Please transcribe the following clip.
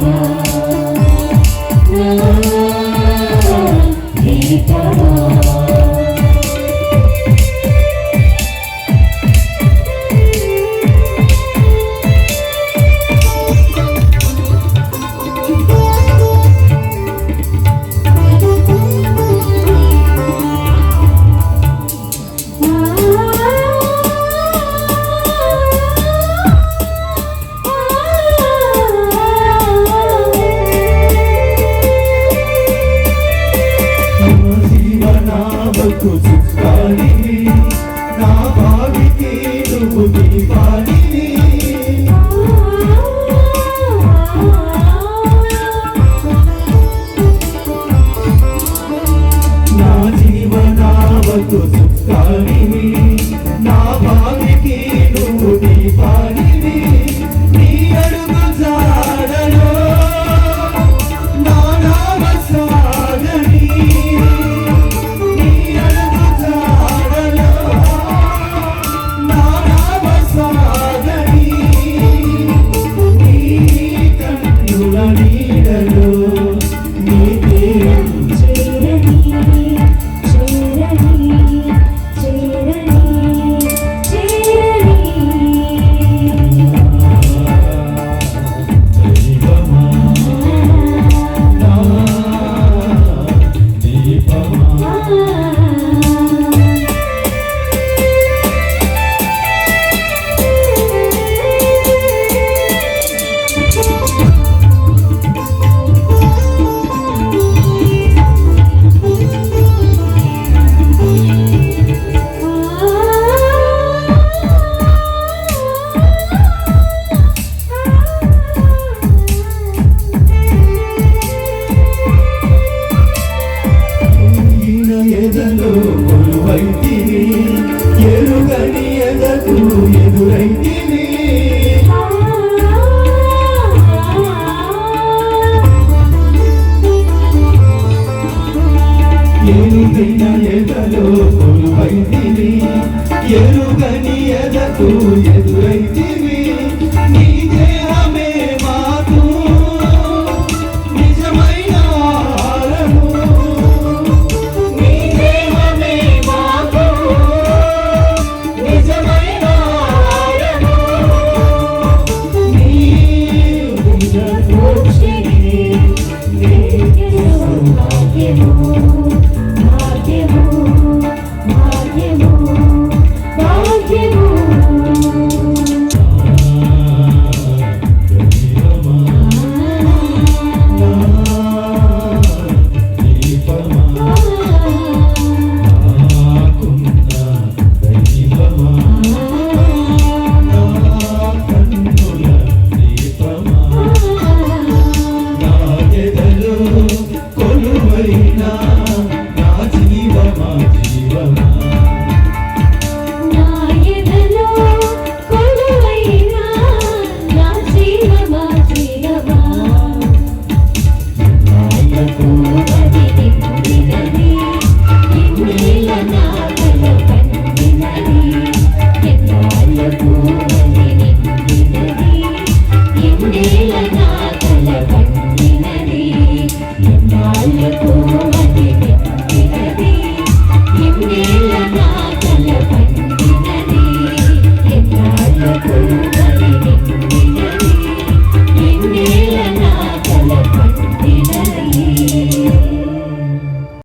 Yeah. నాకు చుట్టాలి నా బావికి నువ్వు దీపాలి నా జీవనావకు చుట్టాలి ఎదురైతివి ఎరుగని ఎదకు ఇంద్రియ నాగల